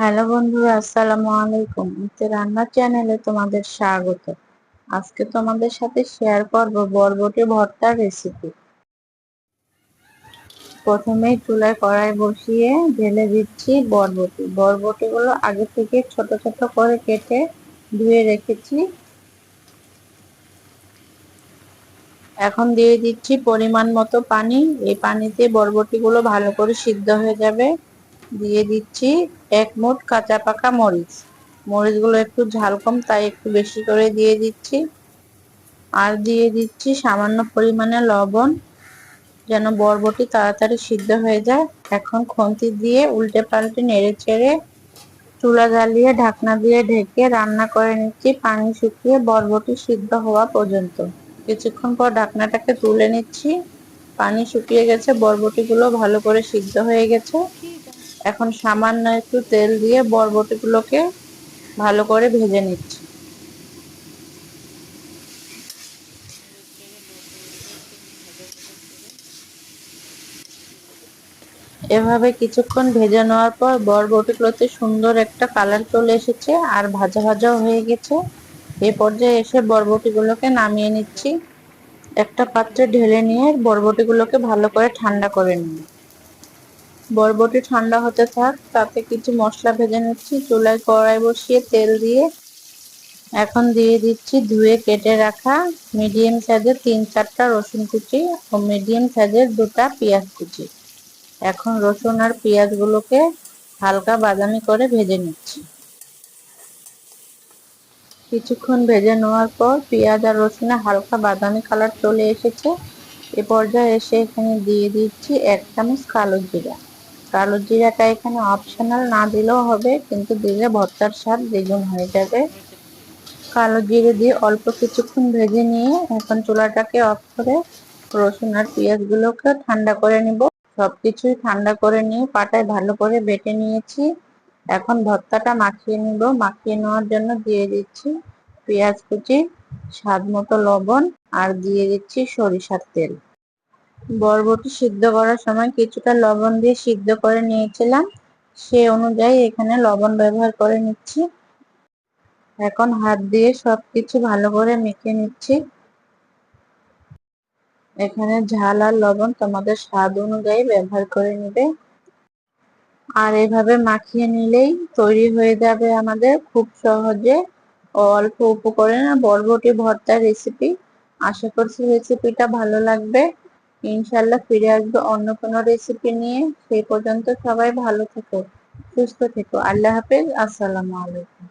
Hello বন্ধুরা, আসসালামু আলাইকুম। ইতে রান্নার চ্যানেলে তোমাদের স্বাগত। আজকে তোমাদের সাথে শেয়ার করব বরবটি ভর্তার রেসিপি। প্রথমেই চুলায় কড়াই বসিয়ে ঢেলে দিচ্ছি বরবটি। বরবটিগুলো আগে থেকে ছোট ছোট করে কেটে ধুয়ে রেখেছি। এখন দিয়ে দিচ্ছি পরিমাণ মতো পানি। এই পানিতে বরবটিগুলো ভালো করে সিদ্ধ হয়ে যাবে। দিয়ে দিচ্ছি এক মুঠ কাঁচা পাকা মরিচ। মরিচগুলো একটু ঝাল কম, তাই একটু বেশি করে দিয়ে দিচ্ছি। আর দিয়ে দিচ্ছি সামান্য পরিমাণে লবণ, যেন বরবটি তাড়াতাড়ি সিদ্ধ হয়ে যায়। এখন খন্তি দিয়ে উল্টে পাল্টে নেড়ে চেড়ে চুলা জ্বালিয়ে ঢাকনা দিয়ে ঢেকে রান্না করে নিচ্ছি পানি শুকিয়ে বরবটি সিদ্ধ হওয়া পর্যন্ত। কিছুক্ষণ পর ঢাকনাটাকে তুলে নিচ্ছি। পানি শুকিয়ে গেছে, বরবটিগুলো ভালো করে সিদ্ধ হয়ে গেছে। এখন সামান্য একটু তেল দিয়ে বরবটিগুলোকে ভালো করে ভেজে নিচ্ছি। এভাবে কিছুক্ষণ ভেজে নেওয়ার পর বরবটিগুলোতে সুন্দর একটা কালার চলে এসেছে আর ভাজা ভাজাও হয়ে গেছে। এ পর্যায়ে এসে বরবটিগুলোকে নামিয়ে নিচ্ছি। একটা পাত্রে ঢেলে নিয়ে বরবটিগুলোকে ভালো করে ঠান্ডা করে নিই বরবটি ঠান্ডা হতে থাক, তাতে কিছু মশলা ভেজে নিচ্ছি। চুলায় কড়াই বসিয়ে তেল দিয়ে এখন দিয়ে দিচ্ছি ধুয়ে কেটে রাখা মিডিয়াম সাইজের তিন চারটা রসুন কুচি ও মিডিয়াম সাইজের দুটা পেঁয়াজ কুচি। এখন রসুন আর পেঁয়াজগুলোকে হালকা বাদামি করে ভেজে নিচ্ছি। কিছুক্ষণ ভেজে নেওয়ার পর পেঁয়াজ আর রসুনে হালকা বাদামি কালার চলে এসেছে। এ পর্যায়ে এসে এখানে দিয়ে দিচ্ছি এক চামচ কালো জিরা। কালো জিরাটা এখানে অপশনাল না দিলেও হবে, কিন্তু দিলে ভর্তার স্বাদ দ্বিগুণ হয়ে যাবে। কালো জিরে দিয়ে অল্প কিছুক্ষণ ভেজে নিয়ে এখন চুলাটাকে অফ করে রসুন আর পেঁয়াজগুলোকে ঠান্ডা করে নিব। সবকিছুই ঠান্ডা করে নিয়ে পাটায় ভালো করে বেটে নিয়েছি। এখন ভর্তাটা মাখিয়ে নিব। মাখিয়ে নেওয়ার জন্য দিয়ে দিচ্ছি পেঁয়াজ কুচি, স্বাদ মতো লবণ, আর দিয়ে দিচ্ছি সরিষার তেল। বরবটি সিদ্ধ করার সময় কিছুটা লবণ দিয়ে সিদ্ধ করে নিয়েছিলাম। সে অনুযায়ী এখানে লবণ ব্যবহার করে নিচ্ছি। এখন হাত দিয়ে সবকিছু ভালো করে মেখে নিচ্ছি। এখানে ঝাল আর লবণ তোমাদের স্বাদ অনুযায়ী ব্যবহার করে নিবে। আর এভাবে মাখিয়ে নিলেই তৈরি হয়ে যাবে আমাদের খুব সহজে অল্প উপকরণে বরবটি ভর্তার রেসিপি আশা করছি রেসিপিটা ভালো লাগবে। ইনশাল্লাহ ফিরে আসব অন্য কোনো রেসিপি নিয়ে। সেই পর্যন্ত সবাই ভালো থেকো, সুস্থ থেকো। আল্লাহ হাফেজ, আসসালামু আলাইকুম।